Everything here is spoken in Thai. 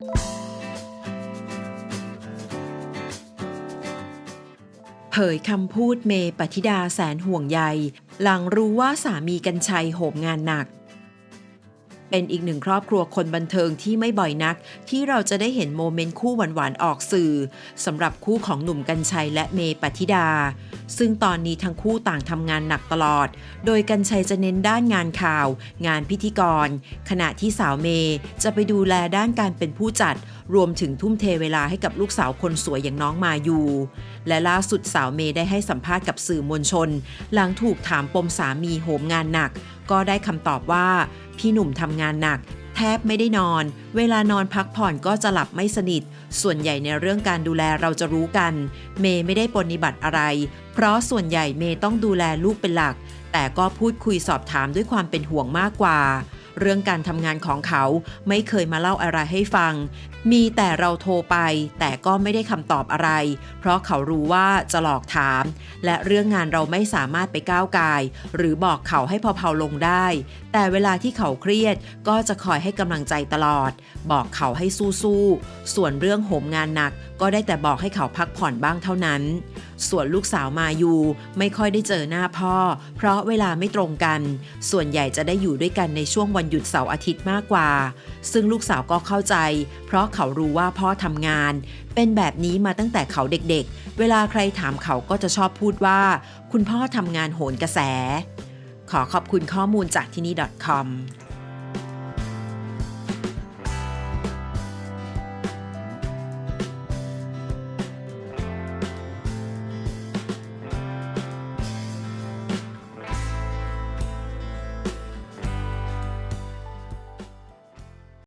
เผยคำพูดเมปฏิดาแสนห่วงใย หลังรู้ว่าสามีกัญชัยโหมงานหนัก เป็นอีกหนึ่งครอบครัวคนบันเทิงที่ไม่บ่อยนัก ที่เราจะได้เห็นโมเมนต์คู่หวานๆออกสื่อสำหรับคู่ของหนุ่มกัญชัยและเมย์ปฏิดา ซึ่งตอนนี้ทั้งคู่ต่างทำงานหนักตลอด โดยกัญชัยจะเน้นด้านงานข่าว งานพิธีกร ขณะที่สาวเมย์จะไปดูแลด้านการเป็นผู้จัด รวมถึงทุ่มเทเวลาให้กับลูกสาวคนสวยอย่างน้องมายู และล่าสุดสาวเมย์ได้ให้สัมภาษณ์กับสื่อมวลชน หลังถูกถามปมสามีโหมงานหนัก ก็ได้คำตอบว่า พี่หนุ่มทำงานหนัก แทบไม่ได้นอน เวลานอนพักผ่อนก็จะหลับไม่สนิท ส่วนใหญ่ในเรื่องการดูแลเราจะรู้กัน เมย์ไม่ได้ปฏิบัติอะไร เพราะส่วนใหญ่เมย์ต้องดูแลลูกเป็นหลัก แต่ก็พูดคุยสอบถามด้วยความเป็นห่วงมากกว่า เรื่องการทำงานของเขาไม่เคยมาเล่าอะไรให้ฟัง มีแต่เราโทรไป แต่ก็ไม่ได้คำตอบอะไร เพราะเขารู้ว่าจะหลอกถาม และเรื่องงานเราไม่สามารถไปก้าวกายหรือบอกเขาให้พอๆลงได้ แต่เวลาที่เขาเครียดก็จะคอยให้กำลังใจตลอด บอกเขาให้สู้ๆส่วนเรื่องโหมงานหนักก็ได้แต่บอกให้เขาพักผ่อนบ้างเท่านั้น ส่วนลูกสาวมายูไม่ค่อยได้เจอหน้าพ่อ เพราะเวลาไม่ตรงกัน ส่วนใหญ่จะได้อยู่ด้วยกันในช่วงวันหยุดเสาร์อาทิตย์มากกว่า ซึ่งลูกสาวก็เข้าใจ เพราะเขารู้ว่าพ่อทำงาน เป็นแบบนี้มาตั้งแต่เขาเด็กๆ เวลาใครถามเขาก็จะชอบพูดว่า คุณพ่อทำงานโหนกระแส ขอขอบคุณข้อมูลจากที่นี่ .com